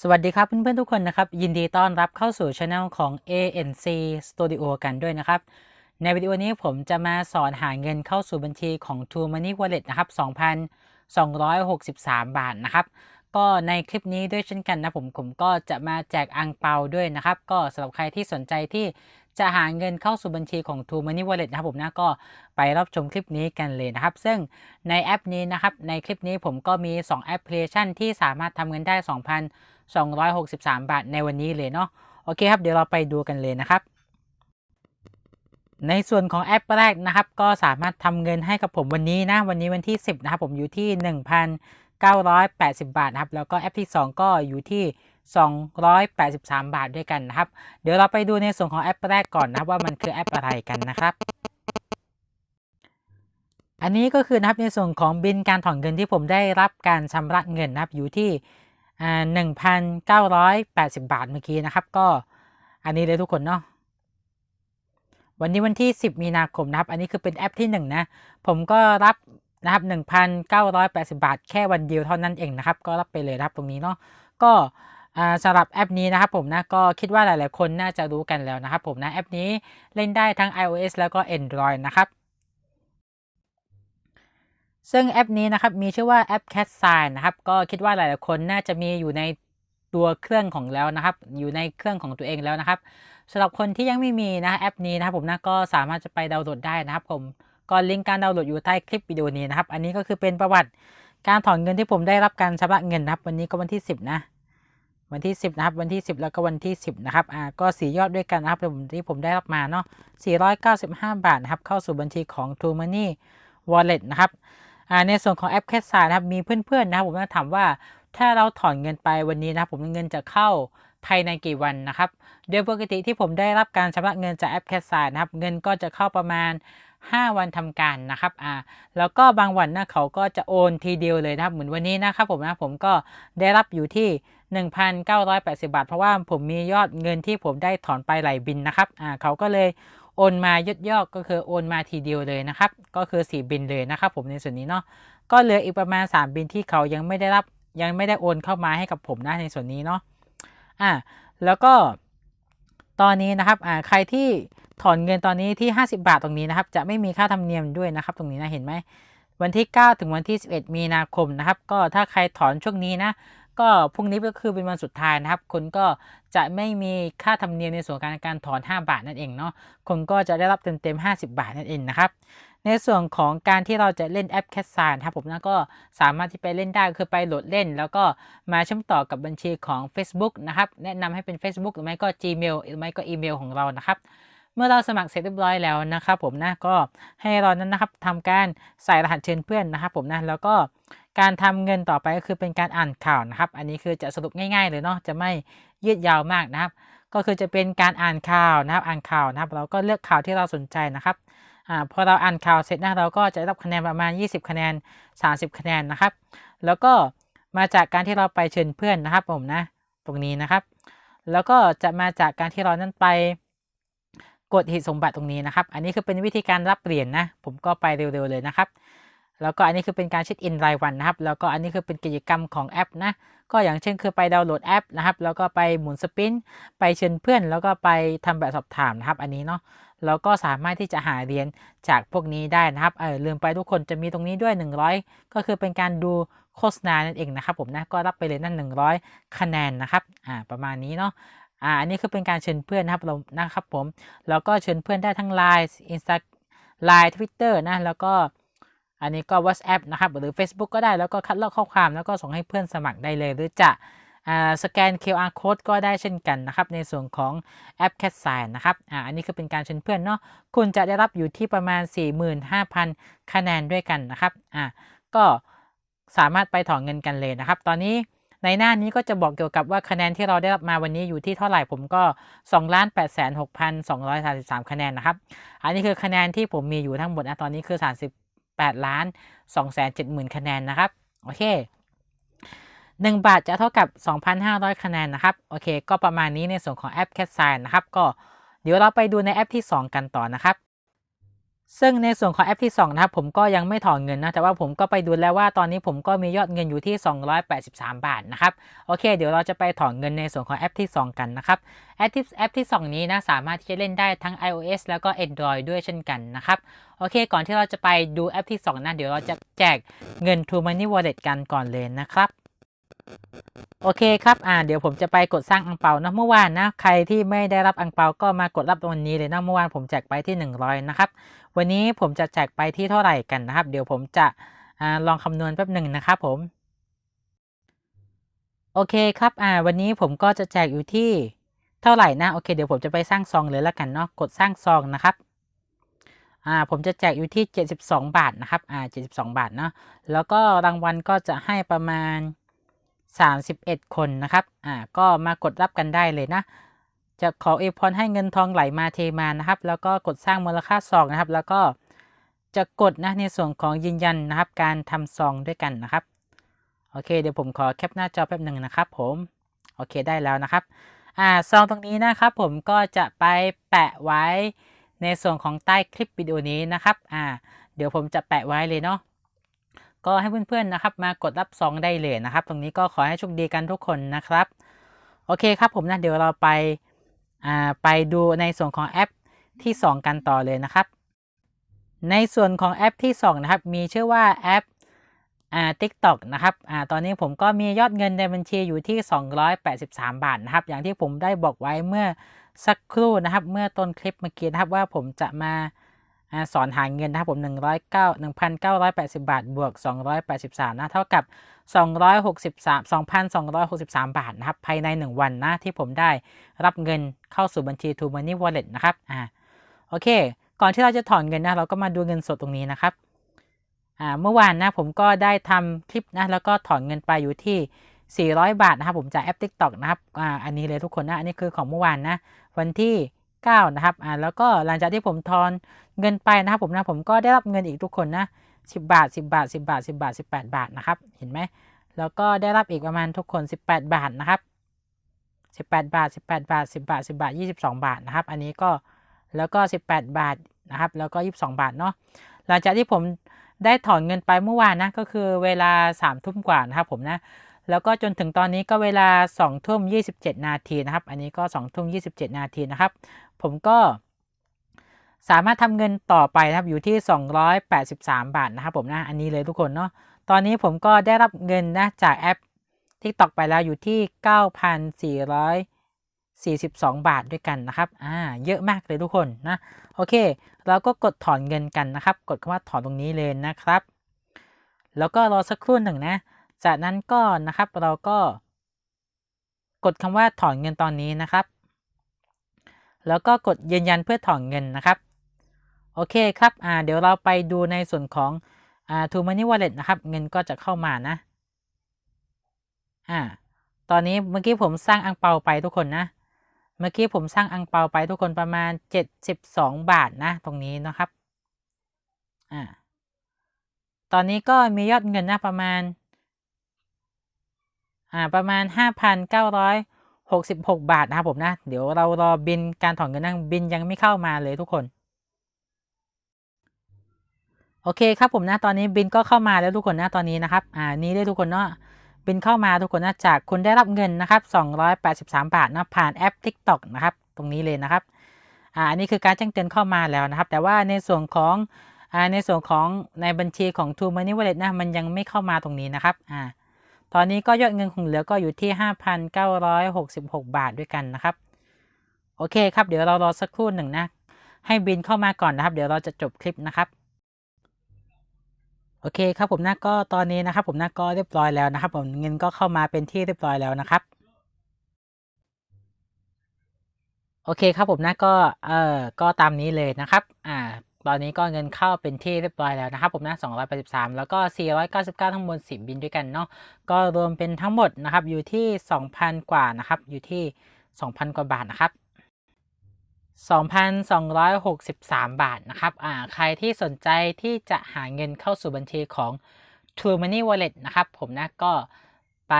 สวัสดีครับเพื่อนๆทุกคนนะครับยินดีต้อนรับเข้าสู่ช anel ของ ANC Studio กันด้วยนะครับ ในวิดีโอนี้ผมจะมาสอนหาเงินเข้าสู่บัญชีของ True Money Wallet นะครับ 2,263 บาทนะครับ ก็ในคลิปนี้ด้วยเช่นกันนะผมผมก็จะมาแจกอังเปาด้วยนะครับ ก็สำหรับใครที่สนใจที่จะหาเงินเข้าสู่บัญชีของ True Money Wallet นะครับผมนะก็ไปรับชมคลิปนี้กันเลยนะครับ ซึ่งในแอปนี้นะครับในคลิปนี้ผมก็มี 2 แอปพลิเคชันที่สามารถทำเงินได้ 263 บาทในวันนี้เลยเนาะโอเคครับเดี๋ยวเราไปดูกันเลยนะครับ ในส่วนของแอปแรกนะครับ ก็สามารถทำเงินให้กับผมวันนี้นะวันนี้วันที่ 10 นะครับ ผมอยู่ที่ 1,980 บาทนะครับ แล้วก็แอปที่ 2 ก็อยู่ที่ 283 บาทด้วยกันนะครับ เดี๋ยวเราไปดูในส่วนของแอปแรกก่อนนะครับว่ามันคือแอปอะไรกันนะครับอันนี้ก็คือนะครับในส่วนของบินการถอนเงินที่ผมได้รับการชำระเงินนะครับอยู่ที่ 1,980 บาทเมื่อกี้นะครับ ก็อันนี้เลยทุกคนเนาะวันนี้วันที่ 10 มีนาคมนะครับ อันนี้คือเป็นแอปที่ 1 นะ ผมก็รับนะครับ 1,980 บาท แค่วันเดียวเท่านั้นเองนะครับ ก็รับไปเลยนะครับตรงนี้เนาะ ก็สำหรับแอปนี้นะครับผมนะ ก็คิดว่าหลาย ๆ คนน่าจะรู้กันแล้วนะครับผมนะ แอปนี้เล่นได้ทั้ง iOS แล้วก็ Android นะครับ ซึ่งแอปนี้นะครับมีชื่อว่าแอป Cat Sign นะครับก็คิดว่าหลาย ๆ คนน่าจะมีอยู่ในตัวเครื่องของแล้วนะครับ อยู่ในเครื่องของตัวเองแล้วนะครับสำหรับคนที่ยังไม่มีนะแอปนี้นะครับผมนะก็สามารถจะไปดาวน์โหลดได้นะครับผมก็ลิงก์การดาวน์โหลดอยู่ใต้คลิปวิดีโอนี้นะครับ อันนี้ก็คือเป็นประวัติการถอนเงินที่ผมได้รับการชำระเงินนะครับ วันนี้ก็วันที่ 10 นะ วันที่ 10 นะครับ วันที่ 10 แล้วก็วันที่ 10 นะครับ อ่า ก็สียอดด้วยกันนะครับที่ผมได้รับมาเนาะ495 บาทนะครับ เข้าสู่บัญชีของ True Money Wallet นะครับ ในส่วนของแอปแคสซานะครับมีเพื่อนๆนะครับผมจะถามว่าถ้าเราถอนเงินไปวันนี้นะครับผมเงินจะเข้าภายในกี่วันนะครับ โดยปกติที่ผมได้รับการชำระเงินจากแอปแคสซานะครับ เงินก็จะเข้าประมาณ 5 วันทำการนะครับ อ่า แล้วก็บางวันนะเขาก็จะโอนทีเดียวเลยนะครับ เหมือนวันนี้นะครับผมนะผมก็ได้รับอยู่ที่ 1,980 บาท เพราะว่าผมมียอดเงินที่ผมได้ถอนไปหลายบินนะครับ อ่า เขาก็เลย โอนมายดยอกก็คือโอนมาทีเดียวเลยนะครับ ก็คือ 4 บินเลยนะครับ ผมในส่วนนี้เนาะก็เหลืออีกประมาณ 3 บินที่เขายังไม่ได้รับยังไม่ได้โอนเข้ามาให้กับผมนะในส่วนนี้เนาะอ่าแล้วก็ตอนนี้นะครับอ่าใครที่ถอนเงินตอนนี้ที่ 50 บาทตรงนี้นะครับ จะไม่มีค่าธรรมเนียมด้วยนะครับ ตรงนี้นะเห็นไหมวันที่ 9 ถึงวันที่ 11 มีนาคมนะครับ ก็ถ้าใครถอนช่วงนี้นะ ก็พรุ่งนี้ก็คือเป็นวันสุดท้ายนะครับ คุณก็จะไม่มีค่าธรรมเนียมในส่วนการการถอน 5 บาทนั่นเองเนาะคุณก็จะได้รับเต็มๆ50 บาทนั่นเองนะครับ ในส่วนของการที่เราจะเล่นแอปแคสซานครับผมนะก็สามารถที่ไปเล่นได้คือไปโหลดเล่น แล้วก็มาเชื่อมต่อกับบัญชีของ Facebook นะครับแนะนำให้เป็น Facebook หรือไม่ก็ Gmail หรือไม่ก็อีเมลของเรานะครับเมื่อเราสมัครเสร็จเรียบร้อยแล้วนะครับผมนะก็ให้เรานั้นนะครับทำการใส่รหัสเชิญเพื่อนนะครับผมนะแล้วก็ การทำเงินต่อไปก็คือเป็นการอ่านข่าวนะครับ อันนี้คือจะสรุปง่ายๆเลยเนาะจะไม่ยืดยาวมากนะครับ ก็คือจะเป็นการอ่านข่าวนะครับ อ่านข่าวนะครับ เราก็เลือกข่าวที่เราสนใจนะครับอ่าพอเราอ่านข่าวเสร็จนะเราก็จะได้รับคะแนนประมาณ 20 คะแนน 30 คะแนนนะครับ แล้วก็มาจากการที่เราไปเชิญเพื่อนนะครับผมนะตรงนี้นะครับ แล้วก็จะมาจากการที่เรานั้นไปกดหีสมบัติตรงนี้นะครับ อันนี้คือเป็นวิธีการรับเหรียญนนะ ผมก็ไปเร็วๆเลยนะครับ แล้วก็อันนี้คือเป็นการเช็คอินรายวันนะครับแล้วก็อันนี้คือเป็นกิจกรรมของแอปนะก็อย่างเช่นคือไปดาวน์โหลดแอปนะครับแล้วก็ไปหมุนสปินไปเชิญเพื่อน แล้วก็ไปทำแบบสอบถามนะครับ อันนี้เนาะแล้วก็สามารถที่จะหาเรียญจากพวกนี้ได้นะครับเออลืมไปทุกคนจะมีตรงนี้ด้วย 100 ก็คือเป็นการดูโฆษณานั่นเองนะครับผมนะก็รับไปเลยนั่น 100 คะแนนนะครับอ่าประมาณนี้เนาะอ่าอันนี้คือเป็นการเชิญเพื่อนนะครับเรานะครับผมแล้วก็เชิญเพื่อนได้ทั้ง Line Insta Line Twitter นะแล้วก็ อันนี้ก็ WhatsApp นะครับหรือ Facebook ก็ได้แล้วก็คัดลอกข้อความแล้วก็ส่งให้เพื่อนสมัครได้เลย หรือจะสแกน QR code ก็ได้เช่นกันนะครับในส่วนของแอป Cat Sign นะครับออันนี้คือเป็นการเชิญเพื่อนเนาะคุณจะได้รับอยู่ที่ประมาณ 45,000 คะแนนด้วยกันนะครับก็สามารถไปถอนเงินกันเลยนะครับ ตอนนี้ในหน้านี้ก็จะบอกเกี่ยวกับว่าคะแนนที่เราได้รับมาวันนี้อยู่ที่เท่าไหร่ผมก็2ล้าน8 6 2 3 3 คะแนนนะครับ อันนี้คือคะแนนที่ผมมีอยู่ทั้งหมดนะตอนนี้คือ 8 ล้าน 2 7 0 0 0 0 คะแนนนะครับ โอเค 1 บาทจะเท่ากับ 2,500 คะแนนนะครับ โอเค ก็ประมาณนี้ในส่วนของแอป Cat Sign นะครับ ก็เดี๋ยวเราไปดูในแอปที่ 2 กันต่อนะครับ ซึ่งในส่วนของแอปที่ 2 นะครับ ผมก็ยังไม่ถอนเงินนะ แต่ว่าผมก็ไปดูแล้วว่าตอนนี้ผมก็มียอดเงินอยู่ที่ 283 บาทนะครับ โอเค เดี๋ยวเราจะไปถอนเงินในส่วนของแอปที่ 2 กันนะครับ แอปที่แอปที่ 2 นี้นะ สามารถที่จะเล่นได้ทั้ง iOS แล้วก็ Android ด้วยเช่นกันนะครับ โอเค ก่อนที่เราจะไปดูแอปที่ 2นะเดี๋ยวเราจะแจกเงิน True Money Wallet กันก่อนเลยนะครับ โอเคครับอ่าเดี๋ยวผมจะไปกดสร้างอังเปานะเมื่อวานนะใครที่ไม่ได้รับอังเปาก็มากดรับวันนี้เลยนะเมื่อวานผมแจกไปที่ 100 นะครับ วันนี้ผมจะแจกไปที่เท่าไหร่กันนะครับ เดี๋ยวผมจะอ่าลองคำนวณแป๊บหนึ่งนะครับผม โอเคครับอ่าวันนี้ผมก็จะแจกอยู่ที่เท่าไหร่นะโอเคเดี๋ยวผมจะไปสร้างซองเลยแล้วกันเนาะกดสร้างซองนะครับอ่าผมจะแจกอยู่ที่ 72 บาทนะครับอ่า72 บาทเนาะแล้วก็รางวัลก็จะให้ประมาณ 31 คนนะครับ อ่า ก็มากดรับกันได้เลยนะ จะขออพรให้เงินทองไหลมาเทมานะครับ แล้วก็กดสร้างมูลค่าซองนะครับ แล้วก็จะกดนะในส่วนของยืนยันนะครับ การทำซองด้วยกันนะครับ โอเค เดี๋ยวผมขอแคปหน้าจอแป๊บหนึ่งนะครับ ผม โอเคได้แล้วนะครับ อ่า ซองตรงนี้นะครับ ผมก็จะไปแปะไว้ในส่วนของใต้คลิปวิดีโอนี้นะครับ อ่า เดี๋ยวผมจะแปะไว้เลยเนาะ ก็ให้เพื่อนๆนะครับ มากดรับซองได้เลยนะครับ ตรงนี้ก็ขอให้โชคดีกันทุกคนนะครับ โอเคครับผมนะเดี๋ยวเราไปอ่าไปดูในส่วนของแอปที่ 2 กันต่อเลยนะครับ ในส่วนของแอปที่ 2 นะครับ มีชื่อว่าแอปอ่า TikTok นะครับอ่าตอนนี้ผมก็มียอดเงินในบัญชีอยู่ที่ 283 บาทนะครับ อย่างที่ผมได้บอกไว้เมื่อสักครู่นะครับ เมื่อต้นคลิปเมื่อกี้นะครับว่าผมจะมา สอนหาเงินนะครับผม109 1,980 บาท บวก 283 นะ เท่ากับ 263 2,263 บาทนะครับ ภายใน 1 วันนะ ที่ผมได้รับเงินเข้าสู่บัญชี True Money Wallet นะครับ อ่า โอเค ก่อนที่เราจะถอนเงินนะ เราก็มาดูเงินสดตรงนี้นะครับ อ่า เมื่อวานนะ ผมก็ได้ทำคลิปนะ แล้วก็ถอนเงินไปอยู่ที่ 400 บาทนะครับ ผมจากแอป TikTok นะครับ อ่า อันนี้เลยทุกคนนะ อันนี้คือของเมื่อวานนะ วันที่9นะครับ อ่า แล้วก็หลังจากที่ผมทอน เงินไปนะครับผมนะผมก็ได้รับเงินอีกทุกคนนะ10 บาท 10 บาท 10 บาท 10 บาท 18 บาทนะครับเห็นไหมแล้วก็ได้รับอีกประมาณทุกคน 18 บาทนะครับ18 บาท 18 บาท 10 บาท 10 บาท 22 บาทนะครับอันนี้ก็แล้วก็ 18 บาทนะครับแล้วก็ 22 บาทเนาะหลังจากที่ผมได้ถอนเงินไปเมื่อวานนะก็คือเวลา3ทุ่มกว่านะครับผมนะแล้วก็จนถึงตอนนี้ก็เวลา2ทุ่ม27นาทีนะครับ อันนี้ก็2ทุ่ม27นาทีนะครับ ผมก็ สามารถทำเงินต่อไปนะครับอยู่ที่ 283 บาทนะครับผมนะอันนี้เลยทุกคนเนาะตอนนี้ผมก็ได้รับเงินนะจากแอป TikTok ไปแล้วอยู่ที่ 9,442 บาทด้วยกันนะครับอ่าเยอะมากเลยทุกคนนะโอเค เราก็กดถอนเงินกันนะครับ กดคำว่าถอนตรงนี้เลยนะครับ แล้วก็รอสักครู่หนึ่งนะ จากนั้นก็นะครับเราก็กดคำว่าถอนเงินตอนนี้นะครับ แล้วก็กดยืนยันเพื่อถอนเงินนะครับ โอเคครับอ่าเดี๋ยวเราไปดูในส่วนของอ่า True Money Wallet นะครับ เงินก็จะเข้ามานะอ่าตอนนี้เมื่อกี้ผมสร้างอังเปาไปทุกคนนะ เมื่อกี้ผมสร้างอังเปาไปทุกคนประมาณ 72 บาทนะ ตรงนี้นะครับอ่าตอนนี้ก็มียอดเงินนะประมาณอ่าประมาณ 5,966 บาทนะครับผมนะ เดี๋ยวเรารอบินการถอนเงินนะบินยังไม่เข้ามาเลยทุกคน โอเคครับผมนะตอนนี้บินก็เข้ามาแล้วทุกคนนะตอนนี้นะครับอ่านี้ได้ทุกคนเนาะบินเข้ามาทุกคนนะจากคุณได้รับเงินนะครับ 283 บาทนะผ่านแอป TikTok นะครับตรงนี้เลยนะครับอ่าอันนี้คือการแจ้งเตือนเข้ามาแล้วนะครับ แต่ว่าในส่วนของอ่าในส่วนของในบัญชีของ True Money Wallet นะมันยังไม่เข้ามาตรงนี้นะครับอ่าตอนนี้ก็ยอดเงินคงเหลือก็อยู่ที่ 5,966 บาทด้วยกันนะครับโอเคครับเดี๋ยวเรารอสักครู่หนึ่งนะให้บินเข้ามาก่อนนะครับ เดี๋ยวเราจะจบคลิปนะครับ โอเคครับผมนะก็ตอนนี้นะครับ ผมนะก็เรียบร้อยแล้วนะครับ ผมเงินก็เข้ามาเป็นที่เรียบร้อยแล้วนะครับ โอเคครับผมนะก็เอ่อก็ตามนี้เลยนะครับ อ่า ตอนนี้ก็เงินเข้าเป็นที่เรียบร้อยแล้วนะครับ ผมนะ283 แล้วก็ 499 ทั้งหมด10 บินด้วยกันเนาะก็รวมเป็นทั้งหมดนะครับ อยู่ที่ 2,000 กว่านะครับ อยู่ที่ 2,000 กว่าบาทนะครับ 2,263 บาทนะครับอ่าใครที่สนใจที่จะหาเงินเข้าสู่บัญชีของ True Money Wallet นะครับผมนะก็ไป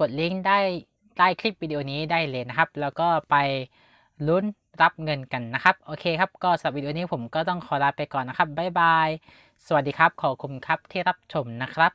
กดลิงก์ได้ใต้คลิปวิดีโอนี้ได้เลยนะครับ แล้วก็ไปลุ้นรับเงินกันนะครับ โอเคครับ ก็สำหรับวิดีโอนี้ผมก็ต้องขอลาไปก่อนนะครับ บ๊ายบาย สวัสดีครับ ขอบคุณครับที่รับชมนะครับ